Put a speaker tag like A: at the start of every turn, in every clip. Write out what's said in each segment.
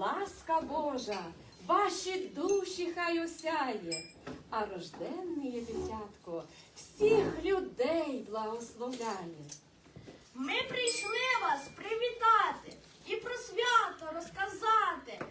A: ласка Божа, ваші душі хай осяє, а рожденний дитятко всіх людей благословляє.
B: Ми прийшли вас привітати і про свято розказати.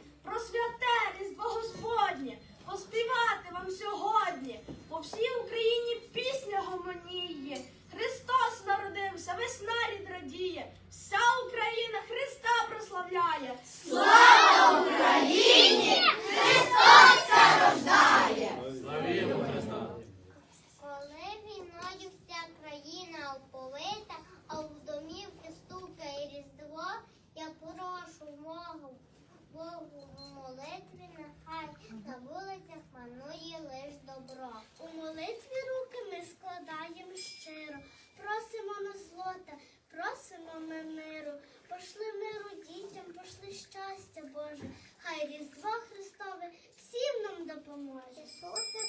C: Хай Різдво Христове всім нам допоможе. Ісусе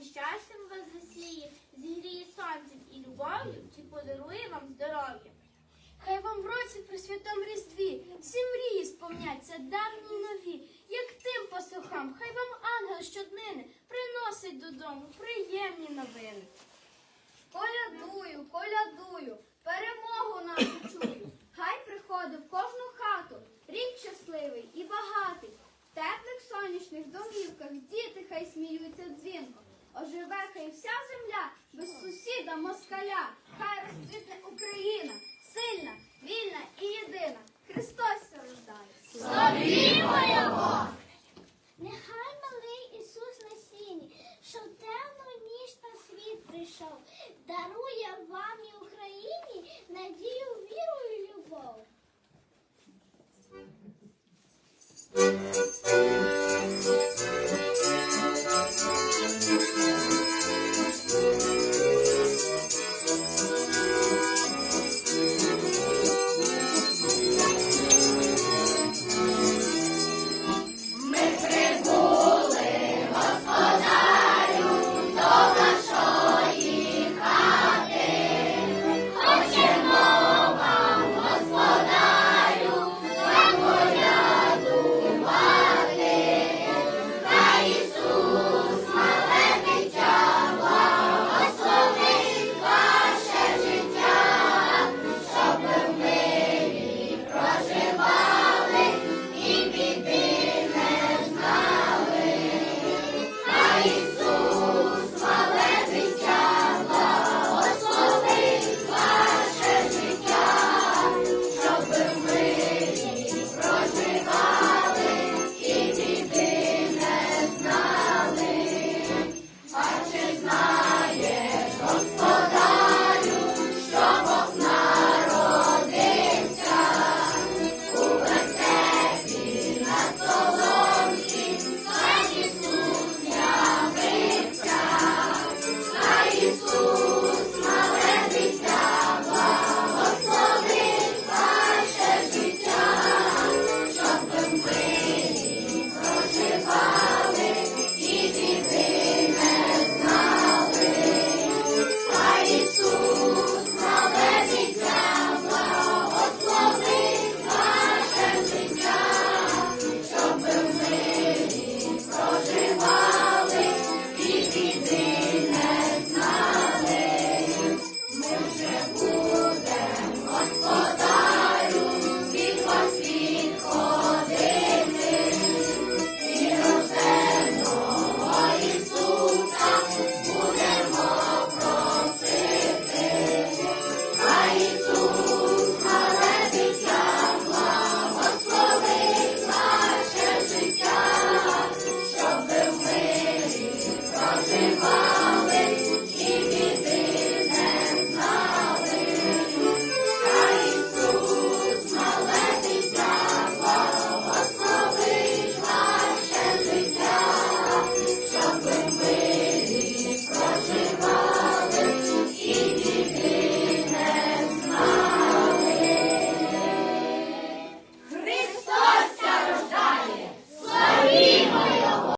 B: і щастям вас засіє, зігріє сонцем і любов'ю, чи подарує вам здоров'я. Хай вам в році при святому Різдві всі мрії сповняться давні нові, як тим пасухам, хай вам ангел щоднини приносить додому приємні новини. Колядую, колядую, перемогу нашу чую. Хай приходить в кожну хату, рік щасливий і багатий. В теплих сонячних домівках діти хай сміються дзвінко. Оживе хай вся земля без сусіда москаля. Хай розцвітне Україна, сильна, вільна і єдина. Христос рождає.
C: Нехай малий Ісус на сіні, що в темну ніч на світ прийшов, дарує вам і Україні надію, віру і любов.